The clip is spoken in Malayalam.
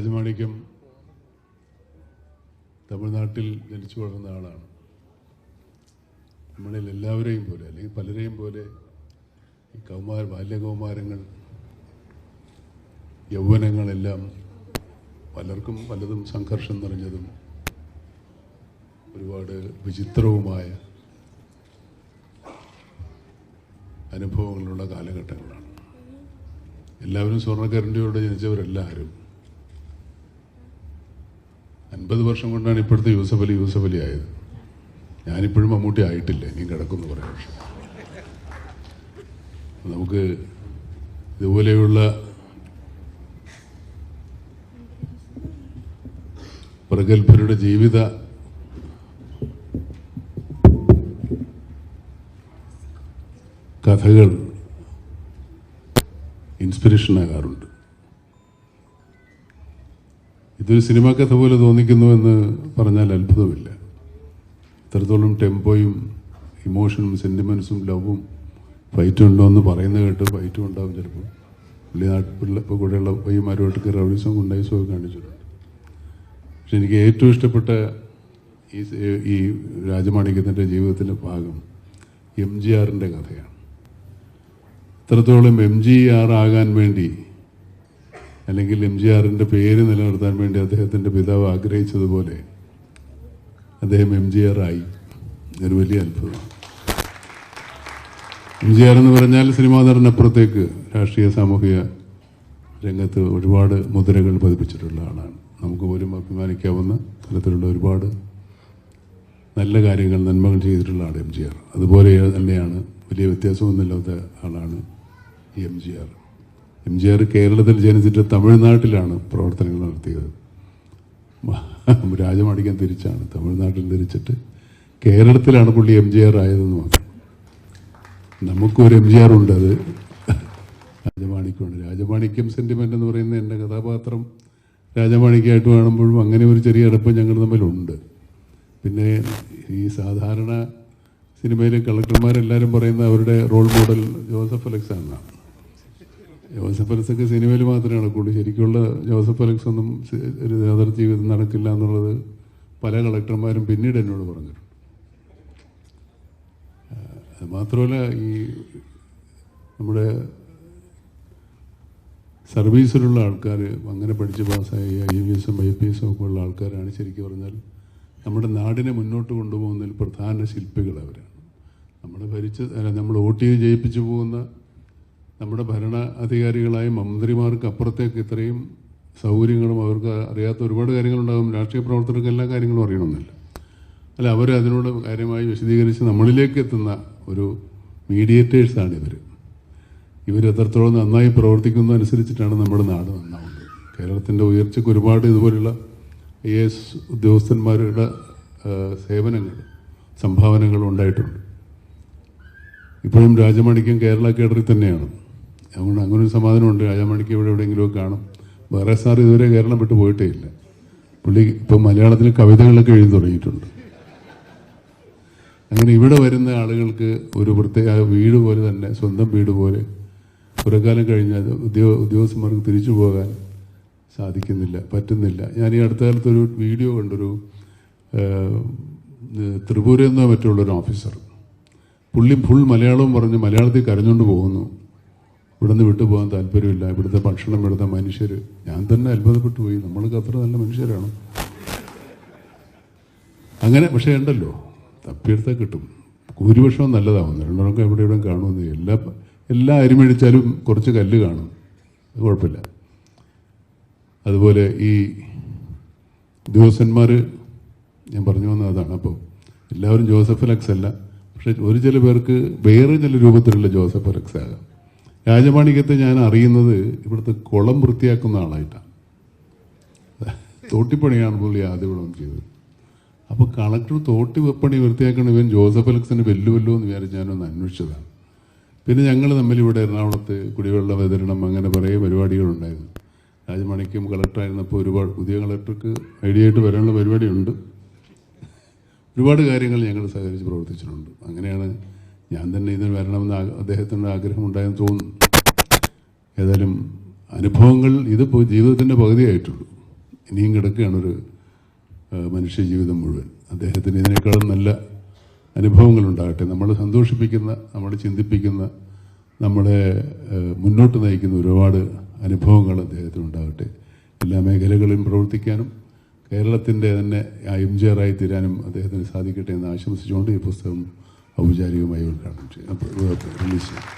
രാജമാണിക്യം തമിഴ്നാട്ടിൽ ജനിച്ചു വളർന്ന ആളാണ്. നമ്മളിൽ എല്ലാവരെയും പോലെ അല്ലെങ്കിൽ പലരെയും പോലെ ഈ കൗമാര ബാല്യകൗമാരങ്ങൾ യൗവനങ്ങളെല്ലാം പലർക്കും പലതും സംഘർഷം നിറഞ്ഞതും ഒരുപാട് വിചിത്രവുമായ അനുഭവങ്ങളുള്ള കാലഘട്ടങ്ങളാണ്. എല്ലാവരും സ്വർണക്കരണ്ടിയോടെ ജനിച്ചവരെല്ലാവരും അൻപത് വർഷം കൊണ്ടാണ് ഇപ്പോഴത്തെ യൂസഫ് അലി യൂസഫ് അലി ആയത്. ഞാനിപ്പോഴും മമ്മൂട്ടി ആയിട്ടില്ല ഇനിയും കിടക്കുന്നു കുറേ വർഷം നമുക്ക് ഇതുപോലെയുള്ള പ്രഗത്ഭരുടെ ജീവിത കഥകൾ ഇൻസ്പിറേഷൻ ആകാറുണ്ട്. ഇതൊരു സിനിമാ കഥ പോലെ തോന്നിക്കുന്നു എന്ന് പറഞ്ഞാൽ അത്ഭുതമില്ല. ഇത്രത്തോളം ടെമ്പോയും ഇമോഷനും സെന്റിമെൻസും ലവും ഫൈറ്റും ഉണ്ടോ എന്ന് പറയുന്നത് കേട്ട് ഫൈറ്റും ഉണ്ടാവും ചിലപ്പോൾ. പുള്ളി നാട്ടിൽ ഇപ്പോൾ കൂടെയുള്ള പയ്യന്മാരുമായിട്ട് റൗഡിസം ഗുണ്ടായിസം ഒക്കെ കാണിച്ചിട്ടുണ്ട്. പക്ഷെ എനിക്ക് ഏറ്റവും ഇഷ്ടപ്പെട്ട ഈ ഈ രാജമാണിക്യത്തിന്റെ ജീവിതത്തിന്റെ ഭാഗം എം ജി ആറിന്റെ കഥയാണ്. ഇത്രത്തോളം എം ജി ആർ ആകാൻ വേണ്ടി അല്ലെങ്കിൽ എം ജി ആറിന്റെ പേര് നിലനിർത്താൻ വേണ്ടി അദ്ദേഹത്തിന്റെ പിതാവ് ആഗ്രഹിച്ചതുപോലെ അദ്ദേഹം എം ജി ആർ ആയി ഒരു വലിയ അത്ഭുതം എം ജി ആർ എന്ന് പറഞ്ഞാൽ സിനിമാ നടനപ്പുറത്തേക്ക് രാഷ്ട്രീയ സാമൂഹിക രംഗത്ത് ഒരുപാട് മുദ്രകൾ പതിപ്പിച്ചിട്ടുള്ള ആളാണ്. നമുക്ക് പോലും അഭിമാനിക്കാവുന്ന തരത്തിലുള്ള ഒരുപാട് നല്ല കാര്യങ്ങൾ നന്മകൾ ചെയ്തിട്ടുള്ള ആൾ എം ജി ആർ. അതുപോലെ തന്നെയാണ് വലിയ വ്യത്യാസമൊന്നുമില്ലാത്ത ആളാണ് M G R. M G R കേരളത്തിൽ ജനിച്ചിട്ട് തമിഴ്നാട്ടിലാണ് പ്രവർത്തനങ്ങൾ നടത്തിയത്. രാജമടിക്കാൻ തിരിച്ചാണ് തമിഴ്നാട്ടിൽ തിരിച്ചിട്ട് കേരളത്തിലാണ് പുള്ളി എം ജി ആർ ആയതെന്ന് മാത്രം. നമുക്കൊരു എം ജി ആർ ഉണ്ട് അത് രാജമാണിക്യമുണ്ട് രാജമാണിക്യം സെന്റിമെന്റ് എന്ന് പറയുന്ന എന്റെ കഥാപാത്രം രാജമാണിക്യമായിട്ട് കാണുമ്പോഴും അങ്ങനെ ഒരു ചെറിയ അടുപ്പം ഞങ്ങൾ തമ്മിലുണ്ട്. പിന്നെ ഈ സാധാരണ സിനിമയിലെ കളക്ടർമാരെല്ലാവരും പറയുന്ന അവരുടെ റോൾ മോഡൽ ജോസഫ് അലക്സ് ആണ് ജോസഫ് അലക്സ് ഒക്കെ സിനിമയിൽ മാത്രമേ നടക്കുള്ളൂ ശരിക്കുള്ള ജോസഫ് അലക്സ് ഒന്നും ഒരു യഥാർത്ഥ ജീവിതം നടക്കില്ല എന്നുള്ളത് പല കളക്ടർമാരും പിന്നീട് എന്നോട് പറഞ്ഞിട്ടുണ്ട്. അത് മാത്രമല്ല ഈ നമ്മുടെ സർവീസിലുള്ള ആൾക്കാർ അങ്ങനെ പഠിച്ച് പാസ്സായി ഐ വി എസും ഐ പി എസും ഒക്കെ ഉള്ള ആൾക്കാരാണ് ശരിക്കും പറഞ്ഞാൽ നമ്മുടെ നാടിനെ മുന്നോട്ട് കൊണ്ടുപോകുന്നതിൽ പ്രധാന ശില്പികൾ അവരാണ് നമ്മൾ ഭരിച്ച് അല്ല നമ്മൾ വോട്ട് ചെയ്ത് ജയിപ്പിച്ചു പോകുന്ന നമ്മുടെ ഭരണ അധികാരികളായ മന്ത്രിമാർക്ക് അപ്പുറത്തേക്ക് ഇത്രയും സൗകര്യങ്ങളും അവർക്ക് അറിയാത്ത ഒരുപാട് കാര്യങ്ങളുണ്ടാകും. രാഷ്ട്രീയ പ്രവർത്തകർക്ക് എല്ലാ കാര്യങ്ങളും അറിയണമെന്നില്ല. അല്ല അവർ അതിനോട് കാര്യമായി വിശദീകരിച്ച് നമ്മളിലേക്ക് എത്തുന്ന ഒരു മീഡിയേറ്റേഴ്സാണ് ഇവർ ഇവർ എത്രത്തോളം നന്നായി പ്രവർത്തിക്കുന്നത് അനുസരിച്ചിട്ടാണ് നമ്മുടെ നാട് നന്നാവുന്നത്. കേരളത്തിന്റെ ഉയർച്ചയ്ക്ക് ഒരുപാട് ഇതുപോലുള്ള ഐ എസ് ഉദ്യോഗസ്ഥന്മാരുടെ സേവനങ്ങൾ സംഭാവനകൾ ഉണ്ടായിട്ടുണ്ട്. ഇപ്പോഴും രാജമാണിക്യം കേരള കേഡറിൽ തന്നെയാണ്. അതുകൊണ്ട് അങ്ങനെ ഒരു സമാധാനമുണ്ട്. രാജാമണിക്ക് ഇവിടെ എവിടെയെങ്കിലും കാണും. വേറെ സാർ ഇതുവരെ കേരളം വിട്ട് പോയിട്ടേ ഇല്ല. പുള്ളി ഇപ്പം മലയാളത്തിൽ കവിതകളൊക്കെ എഴുതി തുടങ്ങിയിട്ടുണ്ട്. അങ്ങനെ ഇവിടെ വരുന്ന ആളുകൾക്ക് ഒരു പ്രത്യേക വീട് പോലെ തന്നെ സ്വന്തം വീട് പോലെ ഒരു കാലം കഴിഞ്ഞാൽ ഉദ്യോഗ ഉദ്യോഗസ്ഥന്മാർക്ക് തിരിച്ചു പോകാൻ സാധിക്കുന്നില്ല പറ്റുന്നില്ല. ഞാൻ ഈ അടുത്ത കാലത്തൊരു വീഡിയോ കണ്ടൊരു ത്രിപുര എന്നോ മറ്റുള്ള ഒരു ഓഫീസർ. പുള്ളി ഫുൾ മലയാളവും പറഞ്ഞ് മലയാളത്തിൽ കരഞ്ഞുകൊണ്ട് പോകുന്നു. ഇവിടുന്ന് വിട്ടുപോകാൻ താല്പര്യമില്ല. ഇവിടുത്തെ ഭക്ഷണം ഇവിടുത്തെ മനുഷ്യർ ഞാൻ തന്നെ അത്ഭുതപ്പെട്ടു പോയി നമ്മൾക്ക് അത്ര നല്ല മനുഷ്യരാണ്. അങ്ങനെ പക്ഷേ ഉണ്ടല്ലോ. തപ്പിയെടുത്താൽ കിട്ടും. ഭൂരിപക്ഷവും നല്ലതാവുന്നു. രണ്ടെണ്ണമൊക്കെ എവിടെ എവിടെ കാണുമെന്ന്. എല്ലാ എല്ലാ അരിമഴിച്ചാലും കുറച്ച് കല്ല് കാണും. കുഴപ്പമില്ല. അതുപോലെ ഈ ദിവസന്മാർ ഞാൻ പറഞ്ഞു വന്നത് അതാണ്. അപ്പോൾ എല്ലാവരും ജോസഫ് അലക്സ് അല്ല. പക്ഷെ ഒരു ചില പേർക്ക് വേറെ ചില രൂപത്തിലുള്ള ജോസഫ് അലക്സ് ആകാം. രാജമാണിക്യത്തെ ഞാൻ അറിയുന്നത് ഇവിടുത്തെ കുളം വൃത്തിയാക്കുന്ന ആളായിട്ടാണ്. തോട്ടിപ്പണിയാണ് പുള്ളി ആദ്യം ഇവിടെ ചെയ്തത്. അപ്പോൾ കളക്ടർ തോട്ടി വെപ്പണി വൃത്തിയാക്കണ ഇവൻ ജോസഫ് അലക്സിന് വെല്ലുവല്ലോ എന്ന് വിചാരിച്ച് ഞാനൊന്ന് അന്വേഷിച്ചതാണ്. പിന്നെ ഞങ്ങൾ തമ്മിൽ ഇവിടെ എറണാകുളത്ത് കുടിവെള്ള വിതരണം അങ്ങനെ കുറേ പരിപാടികളുണ്ടായിരുന്നു. രാജമാണിക്കും കളക്ടറായിരുന്നപ്പോൾ ഒരുപാട് പുതിയ കളക്ടർക്ക് ഐഡിയ ആയിട്ട് വരാനുള്ള പരിപാടിയുണ്ട്. ഒരുപാട് കാര്യങ്ങൾ ഞങ്ങൾ സഹകരിച്ച് പ്രവർത്തിച്ചിട്ടുണ്ട്. അങ്ങനെയാണ് ഞാൻ തന്നെ ഇതിന് വരണമെന്ന് അദ്ദേഹത്തിന്റെ ആഗ്രഹം ഉണ്ടായെന്ന് തോന്നുന്നു. ഏതായാലും അനുഭവങ്ങൾ ഇത് ജീവിതത്തിന്റെ പകുതിയായിട്ടുള്ളൂ. ഇനിയും കിടക്കുകയാണ് ഒരു മനുഷ്യ ജീവിതം മുഴുവൻ. അദ്ദേഹത്തിന് ഇതിനേക്കാളും നല്ല അനുഭവങ്ങൾ ഉണ്ടാകട്ടെ. നമ്മളെ സന്തോഷിപ്പിക്കുന്ന നമ്മളെ ചിന്തിപ്പിക്കുന്ന നമ്മളെ മുന്നോട്ട് നയിക്കുന്ന ഒരുപാട് അനുഭവങ്ങൾ അദ്ദേഹത്തിന് ഉണ്ടാകട്ടെ. എല്ലാ മേഖലകളിലും പ്രവർത്തിക്കാനും കേരളത്തിന്റെ തന്നെ എം ജി തീരാനും അദ്ദേഹത്തിന് സാധിക്കട്ടെ എന്ന് ആശംസിച്ചുകൊണ്ട് ഈ പുസ്തകം ഔപചാരികമായി ഉദ്ഘാടനം ചെയ്യും റിലീസ് ചെയ്യും